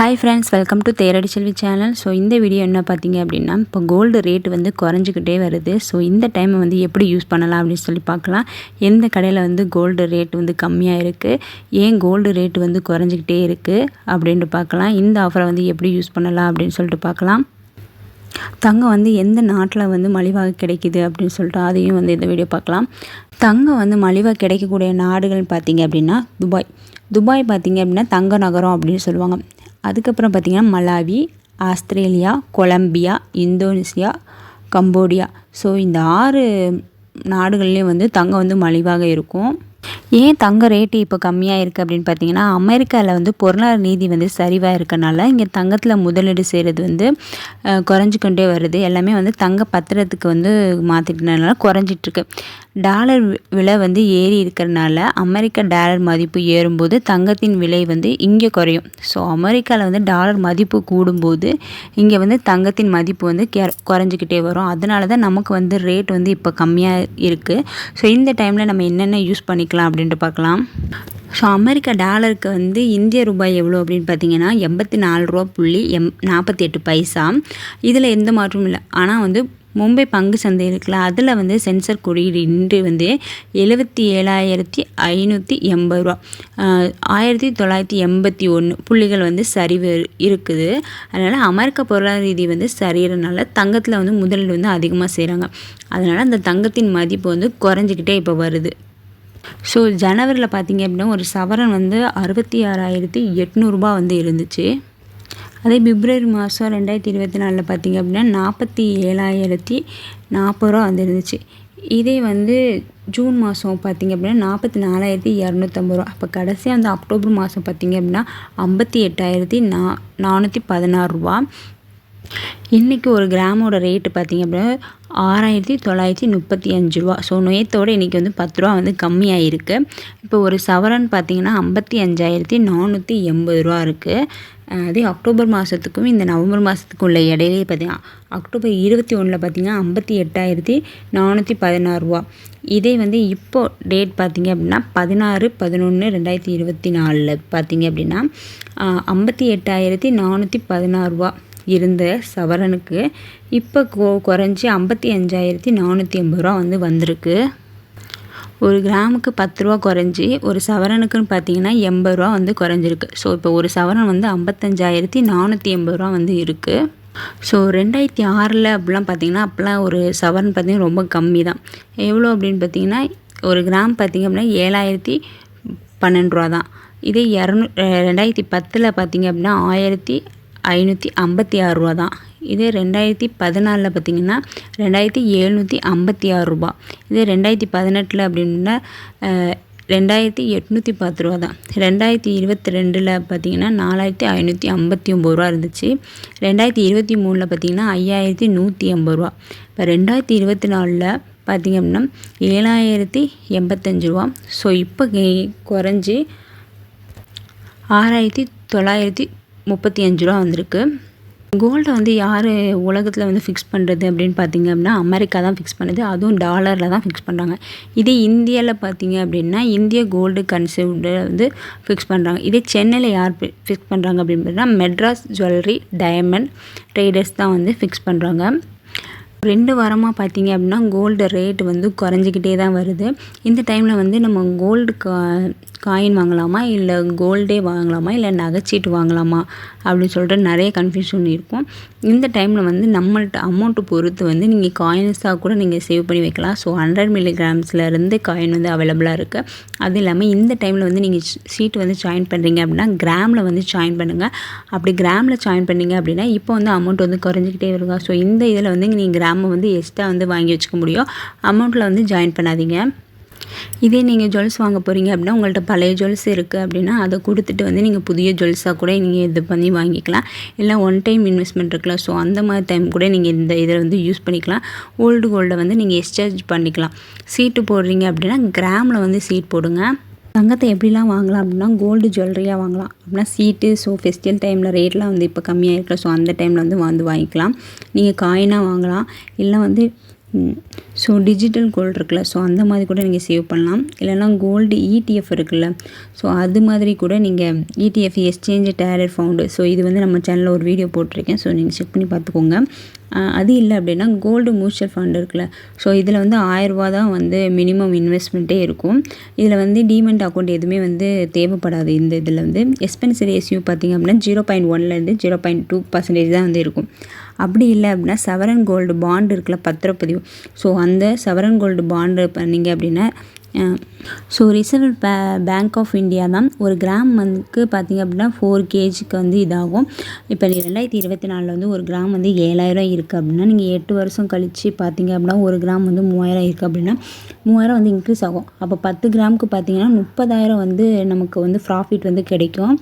Hi friends welcome to Theradi Selvi channel so இந்த video என்ன பார்த்தீங்க அப்படின்னா இப்போ கோல்டு ரேட் வந்து குறைஞ்சிக்கிட்டே வருது. ஸோ இந்த டைமை வந்து எப்படி யூஸ் பண்ணலாம் அப்படின்னு சொல்லி பார்க்கலாம். எந்த கடையில் வந்து கோல்டு ரேட் வந்து கம்மியாக இருக்குது ஏன் கோல்டு ரேட் வந்து குறைஞ்சிக்கிட்டே இருக்குது அப்படின்ட்டு பார்க்கலாம். இந்த ஆஃபரை வந்து எப்படி யூஸ் பண்ணலாம் அப்படின்னு சொல்லிட்டு பார்க்கலாம். தங்கம் வந்து எந்த நாட்டில் வந்து மலிவாக கிடைக்கிது அப்படின்னு சொல்லிட்டு அதையும் வந்து இந்த வீடியோ பார்க்கலாம். தங்கம் வந்து மலிவாக கிடைக்கக்கூடிய நாடுகள் பார்த்தீங்க அப்படின்னா துபாய். துபாய் பார்த்திங்க அப்படின்னா தங்க நகரம் அப்படின்னு சொல்லுவாங்க. அதுக்கப்புறம் பார்த்திங்கன்னா Malawi Australia Colombia Indonesia Cambodia. So இந்த ஆறு நாடுகள்லேயும் வந்து தங்கம் வந்து மலிவாக இருக்கும். ஏன் தங்க ரேட்டு இப்போ கம்மியாக இருக்குது அப்படின்னு பார்த்தீங்கன்னா அமெரிக்காவில் வந்து பொருளாதார நீதி வந்து சரிவாக இருக்கனால இங்கே தங்கத்தில் முதலீடு செய்கிறது வந்து குறைஞ்சிக்கொண்டே வருது. எல்லாமே வந்து தங்க பத்திரத்துக்கு வந்து மாற்றிட்டனால குறைஞ்சிட்ருக்கு. டாலர் விலை வந்து ஏறி இருக்கிறனால அமெரிக்க டாலர் மதிப்பு ஏறும்போது தங்கத்தின் விலை வந்து இங்கே குறையும். ஸோ அமெரிக்காவில் வந்து டாலர் மதிப்பு கூடும்போது இங்கே வந்து தங்கத்தின் மதிப்பு வந்து குறைஞ்சிக்கிட்டே வரும். அதனால தான் நமக்கு வந்து ரேட் வந்து இப்போ கம்மியாக இருக்குது ஸோ இந்த டைமில் நம்ம என்னென்ன யூஸ் பண்ணிக்கலாம் அப்படின்ட்டு பார்க்கலாம். ஸோ அமெரிக்கா டாலருக்கு வந்து இந்திய ரூபாய் எவ்வளோ அப்படின்னு பார்த்தீங்கன்னா எண்பத்தி நாலு ரூபா புள்ளி எம் நாற்பத்தி எட்டு பைசா. இதில் எந்த மாற்றமும் இல்லை. ஆனால் வந்து மும்பை பங்கு சந்தை இருக்குல்ல அதில் வந்து சென்சர் குறியீடு இன்று வந்து எழுபத்தி ஏழாயிரத்தி ஐநூற்றி எண்பது ரூபா. ஆயிரத்தி தொள்ளாயிரத்தி எண்பத்தி ஒன்று புள்ளிகள் வந்து சரிவு இருக்குது. அதனால் அமெரிக்க பொருளாதார ரீதி வந்து சரிகிறனால தங்கத்தில் வந்து முதலீடு வந்து அதிகமாக செய்கிறாங்க அதனால் அந்த தங்கத்தின் மதிப்பு வந்து குறைஞ்சிக்கிட்டே இப்போ வருது. ஸோ ஜனவரியில் பார்த்தீங்க அப்படின்னா ஒரு சவரன் வந்து அறுபத்தி ஆறாயிரத்தி எட்நூறுபா வந்து இருந்துச்சு. அதே பிப்ரவரி மாதம் ரெண்டாயிரத்தி இருபத்தி நாலில் பார்த்திங்க அப்படின்னா நாற்பத்தி ஏழாயிரத்தி நாற்பது ரூபா வந்து இருந்துச்சு. இதே வந்து ஜூன் மாதம் பார்த்திங்க அப்படின்னா நாற்பத்தி நாலாயிரத்தி இரநூத்தம்பது ரூபா. அப்போ கடைசியாக வந்து அக்டோபர் மாதம் பார்த்திங்க அப்படின்னா ஐம்பத்தி எட்டாயிரத்தி நா நானூற்றி பதினாறு ரூபா. இன்றைக்கி ஒரு கிராமோட ரேட்டு பார்த்திங்க அப்படின்னா ஆறாயிரத்தி தொள்ளாயிரத்தி முப்பத்தி அஞ்சு ரூபா. ஸோ நேற்றோடு இன்றைக்கி வந்து பத்து ரூபா வந்து கம்மியாக இருக்குது இப்போ ஒரு சவரன் பார்த்திங்கன்னா ஐம்பத்தி அஞ்சாயிரத்தி நானூற்றி எண்பது ரூபா இருக்குது அதே அக்டோபர் மாதத்துக்கும் இந்த நவம்பர் மாதத்துக்கும் உள்ள இடையிலே பார்த்திங்கன்னா அக்டோபர் இருபத்தி ஒன்றில் பார்த்திங்கன்னா ஐம்பத்தி எட்டாயிரத்தி நானூற்றி பதினாறு ரூபா. இதே வந்து இப்போது டேட் பார்த்திங்க அப்படின்னா பதினாறு பதினொன்று ரெண்டாயிரத்தி இருபத்தி நாலில் பார்த்திங்க அப்படின்னா ஐம்பத்தி எட்டாயிரத்தி நானூற்றி பதினாறு ரூபா. இருந்த சவரனுக்கு இப்போ கொ குறைஞ்சி ஐம்பத்தி அஞ்சாயிரத்தி நானூற்றி எண்பது ரூபா வந்து வந்திருக்கு. ஒரு கிராமுக்கு பத்து ரூபா குறைஞ்சி ஒரு சவரனுக்குன்னு பார்த்தீங்கன்னா எண்பது ரூபா வந்து குறைஞ்சிருக்கு. ஸோ இப்போ ஒரு சவரன் வந்து ஐம்பத்தஞ்சாயிரத்தி நானூற்றி எண்பது ரூபா வந்து இருக்குது ஸோ ரெண்டாயிரத்தி ஆறில் அப்படிலாம் பார்த்தீங்கன்னா அப்போலாம் ஒரு சவரன் பார்த்திங்கன்னா ரொம்ப கம்மி தான் எவ்வளோ அப்படின்னு பார்த்தீங்கன்னா ஒரு கிராம் பார்த்திங்க அப்படின்னா ஏழாயிரத்தி பன்னெண்டு ரூபா தான் இதே இரநூ ரெண்டாயிரத்தி பத்தில் பார்த்திங்க அப்படின்னா ஆயிரத்தி ஐநூற்றி ஐம்பத்தி ஆறு ரூபா தான் இதே ரெண்டாயிரத்தி பதினாலில் பார்த்திங்கன்னா ரெண்டாயிரத்தி எழுநூற்றி ஐம்பத்தி ஆறு ரூபா. இதே ரெண்டாயிரத்தி பதினெட்டில் அப்படின்னா ரெண்டாயிரத்தி எட்நூற்றி பத்து ரூபா தான் ரெண்டாயிரத்தி இருபத்தி ரெண்டில் பார்த்திங்கன்னா நாலாயிரத்தி ஐநூற்றி ஐம்பத்தி ஒம்பது ரூபா இருந்துச்சு. ரெண்டாயிரத்தி இருபத்தி மூணில் பார்த்திங்கன்னா ஐயாயிரத்தி நூற்றி எண்பது ரூபா. இப்போ ரெண்டாயிரத்தி இருபத்தி நாலில் பார்த்திங்க அப்படின்னா ஏழாயிரத்தி எண்பத்தஞ்சு ரூபா. ஸோ இப்போ குறைஞ்சி ஆறாயிரத்தி தொள்ளாயிரத்தி முப்பத்தி அஞ்சு ரூபா வந்திருக்கு. கோல்டை வந்து யார் உலகத்தில் வந்து ஃபிக்ஸ் பண்ணுறது அப்படின்னு பார்த்தீங்க அப்படின்னா அமெரிக்கா தான் ஃபிக்ஸ் பண்ணுது. அதுவும் டாலரில் தான் ஃபிக்ஸ் பண்ணுறாங்க இதே இந்தியாவில் பார்த்தீங்க அப்படின்னா இந்திய கோல்டு கன்சியூவ்டு வந்து ஃபிக்ஸ் பண்ணுறாங்க இதே சென்னையில் யார் ஃபிக்ஸ் பண்ணுறாங்க அப்படின்னு பார்த்தீங்கன்னா மெட்ராஸ் ஜுவல்லரி டைமண்ட் ட்ரேடர்ஸ் தான் வந்து ஃபிக்ஸ் பண்ணுறாங்க ரெண்டு வாரமாக பார்த்தீங்க அப்படின்னா கோல்டு ரேட் வந்து குறைஞ்சிக்கிட்டே தான் வருது. இந்த டைமில் வந்து நம்ம கோல்டு காயின் வாங்கலாமா? இல்லை கோல்டே வாங்கலாமா? இல்லை நகைச்சீட்டு வாங்கலாமா? அப்படின்னு சொல்லிட்டு நிறைய கன்ஃபியூஷன் இருக்கும் இந்த டைமில் வந்து நம்மள்ட்ட அமௌண்ட்டு பொறுத்து வந்து நீங்கள் காயின்ஸாக கூட நீங்கள் சேவ் பண்ணி வைக்கலாம். ஸோ ஹண்ட்ரட் மில்லிகிராம்ஸ்லேருந்து காயின் வந்து அவைலபிளாக இருக்குது அது இல்லாமல் இந்த டைமில் வந்து நீங்கள் சீட்டு வந்து ஜாயின் பண்ணுறீங்க அப்படின்னா கிராமில் வந்து ஜாயின் பண்ணுங்கள் அப்படி கிராமில் ஜாயின் பண்ணிங்க அப்படின்னா இப்போ வந்து அமௌண்ட் வந்து குறைஞ்சிக்கிட்டே வருங்க. ஸோ இந்த இதில் வந்து நீங்கள் கிராமை வந்து எக்ஸ்ட்ரா வந்து வாங்கி வச்சுக்க முடியும். அமௌண்ட்டில் வந்து ஜாயின் பண்ணாதீங்க. இதே நீங்கள் ஜுவல்ஸ் வாங்க போகிறீங்க அப்படின்னா உங்கள்கிட்ட பழைய ஜுவல்ஸ் இருக்குது அப்படின்னா அதை கொடுத்துட்டு வந்து நீங்கள் புதிய ஜுவல்ஸாக கூட நீங்கள் இது பண்ணி வாங்கிக்கலாம். இல்லை ஒன் டைம் இன்வெஸ்ட்மெண்ட் இருக்கலாம் ஸோ அந்த மாதிரி டைம் கூட நீங்கள் இந்த இதில் வந்து யூஸ் பண்ணிக்கலாம். ஓல்டு கோல்டை வந்து நீங்கள் எக்ஸ்சேஞ்ச் பண்ணிக்கலாம். சீட்டு போடுறீங்க அப்படின்னா கிராமில் வந்து சீட் போடுங்க. தங்கத்தை எப்படிலாம் வாங்கலாம் அப்படின்னா கோல்டு ஜுவல்லரியாக வாங்கலாம். அப்படின்னா சீட்டு ஸோ ஃபெஸ்டிவல் டைமில் ரேட்லாம் வந்து இப்போ கம்மியாக இருக்கலாம் ஸோ அந்த டைமில் வந்து வந்து வாங்கிக்கலாம். நீங்கள் காயினாக வாங்கலாம். இல்லை வந்து ஸோ டிஜிட்டல் கோல்டு இருக்குல்ல ஸோ அந்த மாதிரி கூட நீங்கள் சேவ் பண்ணலாம். இல்லைனா கோல்டு இடிஎஃப் இருக்குல்ல ஸோ அது மாதிரி கூட நீங்கள் ETF exchange traded fund so இது வந்து நம்ம சேனலில் ஒரு வீடியோ போட்டிருக்கேன். ஸோ நீங்கள் செக் பண்ணி பார்த்துக்கோங்க. அது இல்லை அப்படின்னா கோல்டு மியூச்சுவல் ஃபண்ட் இருக்குல்ல. ஸோ இதில் வந்து ஆயரூபா தான் வந்து மினிமம் இன்வெஸ்ட்மெண்ட்டே இருக்கும். இதில் வந்து டிமெண்ட் அக்கௌண்ட் எதுவுமே வந்து தேவைப்படாது. இந்த இதில் வந்து எக்ஸ்பென்சிவ் ரேஷியோ பார்த்திங்க அப்படின்னா ஜீரோ பாயிண்ட் ஒன்லேருந்து ஜீரோ பாயிண்ட் டூ பர்சன்டேஜ் தான் வந்து இருக்கும். அப்படி இல்லை அப்படின்னா சவரன் கோல்டு பாண்டு இருக்குல்ல பத்திரப்பதிவு. ஸோ அந்த சவரன் கோல்டு பாண்டு பண்ணிங்க அப்படின்னா so reserve pay bank of India தான் ஒரு கிராம் வந்து பார்த்திங்க அப்படின்னா ஃபோர் கேஜிக்கு வந்து இதாகும். இப்போ ரெண்டாயிரத்தி இருபத்தி நாலில் வந்து ஒரு கிராம் வந்து ஏழாயிரம் இருக்குது அப்படின்னா நீங்கள் எட்டு வருஷம் கழித்து பார்த்தீங்க அப்படின்னா ஒரு கிராம் வந்து மூவாயிரம் இருக்குது அப்படின்னா மூவாயிரம் வந்து இன்க்ரீஸ் ஆகும். அப்போ பத்து கிராமுக்கு பார்த்திங்கன்னா முப்பதாயிரம் வந்து நமக்கு வந்து ப்ராஃபிட் வந்து கிடைக்கும்.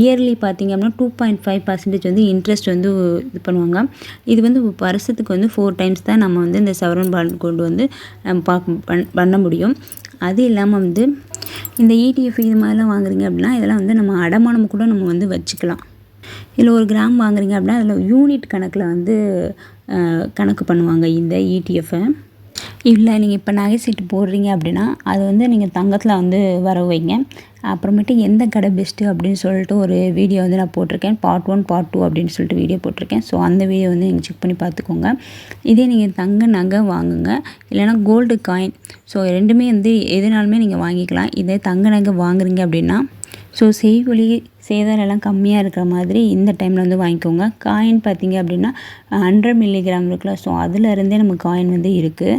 இயர்லி பார்த்திங்க அப்படின்னா டூ பாயிண்ட் ஃபைவ் பர்சன்டேஜ் வந்து இன்ட்ரெஸ்ட் வந்து இது பண்ணுவாங்க. இது வந்து வருஷத்துக்கு வந்து ஃபோர் டைம்ஸ் தான் நம்ம வந்து இந்த சவரன் பாண்ட் கொண்டு வந்து நம்ம பார்க்க பண்ண முடியும். அது இல்லாமல் வந்து இந்த இடிஎஃப் இது மாதிரிலாம் வாங்குறீங்க அப்படின்னா இதெல்லாம் வந்து நம்ம அடமானம் கூட நம்ம வந்து வச்சுக்கலாம். இதில் ஒரு கிராம் வாங்குறீங்க அப்படின்னா அதில் யூனிட் கணக்கில் வந்து கணக்கு பண்ணுவாங்க இந்த இடிஎஃப்பை இல்லை நீங்கள் இப்போ நகை சீட்டு போடுறீங்க அப்படின்னா அது வந்து நீங்கள் தங்கத்தில் வந்து வர வைங்க. அப்புறமேட்டு எந்த கடை பெஸ்ட்டு அப்படின்னு சொல்லிட்டு ஒரு வீடியோ வந்து நான் போட்டிருக்கேன். பார்ட் ஒன் பார்ட் டூ அப்படின்னு சொல்லிட்டு வீடியோ போட்டிருக்கேன். ஸோ அந்த வீடியோ வந்து நீங்கள் செக் பண்ணி பார்த்துக்கோங்க. இதே நீங்கள் தங்க நகை வாங்குங்க. இல்லைனா கோல்டு காயின் ஸோ ரெண்டுமே வந்து எதுனாலுமே நீங்கள் வாங்கிக்கலாம். இதே தங்க நகை வாங்குறீங்க அப்படின்னா ஸோ செய்கொலி சேதாரெல்லாம் கம்மியாக இருக்கிற மாதிரி இந்த டைமில் வந்து வாங்கிக்கோங்க. காயின் பார்த்தீங்க அப்படின்னா ஹண்ட்ரட் மில்லிகிராம் இருக்குல்ல ஸோ அதுலேருந்தே நம்ம காயின் வந்து இருக்குது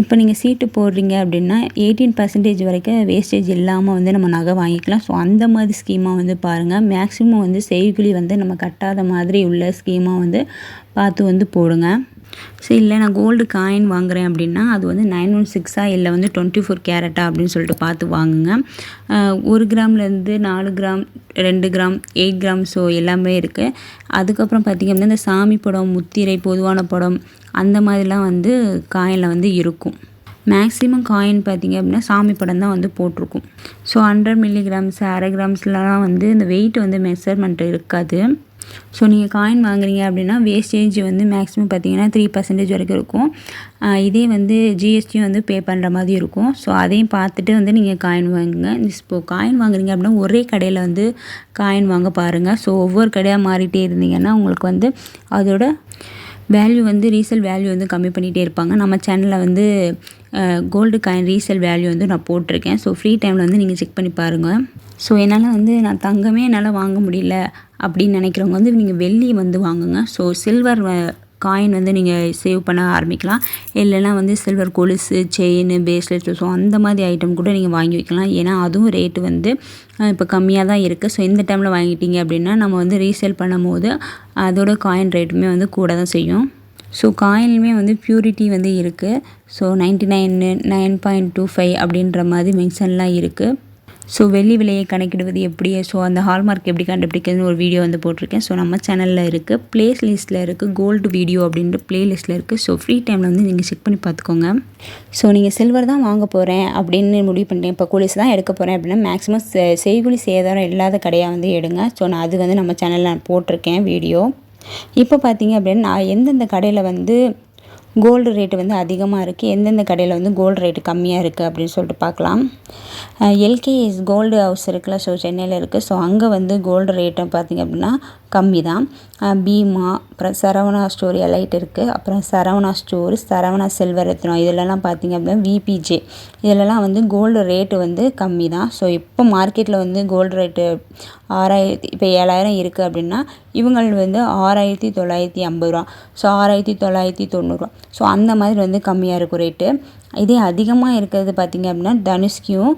இப்போ நீங்கள் சீட்டு போடுறீங்க அப்படின்னா எயிட்டீன் பர்சன்டேஜ் வரைக்கும் வேஸ்டேஜ் இல்லாமல் வந்து நம்ம நகை வாங்கிக்கலாம். ஸோ அந்த மாதிரி ஸ்கீமாக வந்து பாருங்கள் மேக்ஸிமம் வந்து செய்குழி வந்து நம்ம கட்டாத மாதிரி உள்ள ஸ்கீமாக வந்து பார்த்து வந்து போடுங்க. ஸோ இல்லை நான் கோல்டு காயின் வாங்குகிறேன் அப்படின்னா அது வந்து நைன் ஒன் சிக்ஸா இல்லை வந்து டுவெண்ட்டி ஃபோர் கேரட்டா அப்படின்னு சொல்லிட்டு பார்த்து வாங்குங்க. ஒரு கிராம்லேருந்து நாலு கிராம் ரெண்டு கிராம் எயிட் கிராம் ஸோ எல்லாமே இருக்குது அதுக்கப்புறம் பார்த்திங்க அப்படின்னா இந்த சாமி படம் முத்திரை பொதுவான படம் அந்த மாதிரிலாம் வந்து காயினில் வந்து இருக்கும். மேக்ஸிமம் காயின் பார்த்திங்க அப்படின்னா சாமி படம் தான் வந்து போட்டிருக்கும். ஸோ ஹண்ட்ரட் மில்லிகிராம்ஸ் அரை கிராம்ஸ்லாம் வந்து இந்த வெயிட் வந்து மெஷர்மெண்ட் இருக்காது. ஸோ நீங்கள் காயின் வாங்குறீங்க அப்படின்னா வேஸ்டேஜ் வந்து மேக்ஸிமம் பார்த்தீங்கன்னா த்ரீ பர்சன்டேஜ் வரைக்கும் இருக்கும். இதே வந்து ஜிஎஸ்டியும் வந்து பே பண்ணுற மாதிரி இருக்கும். ஸோ அதையும் பார்த்துட்டு வந்து நீங்கள் காயின் வாங்குங்க. இப்போ காயின் வாங்குறீங்க அப்படின்னா ஒரே கடையில் வந்து காயின் வாங்க பாருங்கள் ஸோ ஒவ்வொரு கடையாக மாறிட்டே இருந்தீங்கன்னா உங்களுக்கு வந்து அதோட வேல்யூ வந்து ரீசேல் வேல்யூ வந்து கம்மி பண்ணிகிட்டே இருப்பாங்க. நம்ம சேனலில் வந்து கோல்டு காயின் ரீசேல் வேல்யூ வந்து நான் போட்டிருக்கேன். ஸோ ஃப்ரீ டைமில் வந்து நீங்கள் செக் பண்ணி பாருங்கள் ஸோ என்னால் வந்து நான் தங்கமே என்னால் வாங்க முடியல அப்படின்னு நினைக்கிறவங்க வந்து நீங்கள் வெள்ளி வந்து வாங்குங்க. ஸோ சில்வர் காயின் வந்து நீங்கள் சேவ் பண்ண ஆரம்பிக்கலாம். இல்லைனா வந்து சில்வர் கொலுசு செயின் பேஸ்லெட் ஸோ அந்த மாதிரி ஐட்டம் கூட நீங்கள் வாங்கி வைக்கலாம். ஏன்னா அதுவும் ரேட்டு வந்து இப்போ கம்மியாக தான் இருக்குது ஸோ இந்த டைமில் வாங்கிட்டீங்க அப்படின்னா நம்ம வந்து ரீசேல் பண்ணும் போது அதோட காயின் ரேட்டுமே வந்து கூட தான் செய்யும். ஸோ காயின்லுமே வந்து ப்யூரிட்டி வந்து இருக்குது so ninety nine nine point two five அப்படின்ற மாதிரி மென்ஷன்லாம் இருக்குது ஸோ வெள்ளி விலையை கணக்கிடுவது எப்படி? ஸோ அந்த ஹால்மார்க் எப்படி கண்டுபிடிக்கிறதுன்னு ஒரு வீடியோ வந்து போட்டிருக்கேன். ஸோ நம்ம சேனலில் இருக்குது ப்ளேஸ் லிஸ்ட்டில் இருக்குது கோல்டு வீடியோ அப்படின்ற ப்ளேலிஸ்ட்டில் இருக்குது ஸோ ஃப்ரீ டைமில் வந்து நீங்கள் செக் பண்ணி பார்த்துக்கோங்க. ஸோ நீங்கள் சில்வர் தான் வாங்க போகிறேன் அப்படின்னு முடிவு பண்ணிட்டேன். இப்போ குளிஸ் தான் எடுக்க போகிறேன் அப்படின்னா மேக்ஸிமம் செய்குலி சேதாரம் இல்லாத கடையாக வந்து எடுங்க. ஸோ நான் அது வந்து நம்ம சேனலில் நான் போட்டிருக்கேன் வீடியோ இப்போ பார்த்தீங்க அப்படின்னா நான் எந்தெந்த கடையில் வந்து கோல்டு ரேட்டு வந்து அதிகமாக இருக்குது எந்தெந்த கடையில் வந்து கோல்டு ரேட்டு கம்மியாக இருக்குது அப்படின்னு சொல்லிட்டு பார்க்கலாம். எல்கேஎஸ் கோல்டு ஹவுஸ் இருக்குல்ல. ஸோ சென்னையில் இருக்குது ஸோ அங்கே வந்து கோல்டு ரேட்டை பார்த்திங்க அப்படின்னா கம்மி தான் பீமா அப்புறம் சரவணா ஸ்டோர் எலைட் இருக்குது அப்புறம் சரவணா ஸ்டோர் சரவணா செல்வரத்னம் இதிலலாம் பார்த்திங்க அப்படின்னா விபிஜே இதிலலாம் வந்து கோல்டு ரேட்டு வந்து கம்மி தான் ஸோ இப்போ மார்க்கெட்டில் வந்து கோல்டு ரேட்டு ஆறாயிரத்தி இப்போ ஏழாயிரம் இருக்குது அப்படின்னா இவங்கள் வந்து ஆறாயிரத்தி தொள்ளாயிரத்தி ஐம்பது ரூபா. ஸோ ஆறாயிரத்தி தொள்ளாயிரத்தி தொண்ணூறுரூவா ஸோ அந்த மாதிரி வந்து கம்மியாக இருக்கும் ரேட்டு இதே அதிகமாக இருக்கிறது பார்த்திங்க அப்படின்னா தனுஷ்கியும்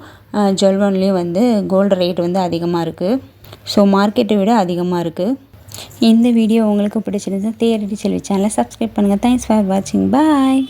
ஜுவல்வன்லேயும் வந்து கோல்டு ரேட் வந்து அதிகமாக இருக்குது ஸோ மார்க்கெட்டை விட அதிகமாக இருக்குது இந்த வீடியோ உங்களுக்கு பிடிச்சிருந்தா தேரடி செல்வி சேனலை சப்ஸ்கிரைப் பண்ணுங்கள் தேங்க்ஸ் ஃபார் வாட்சிங் பாய்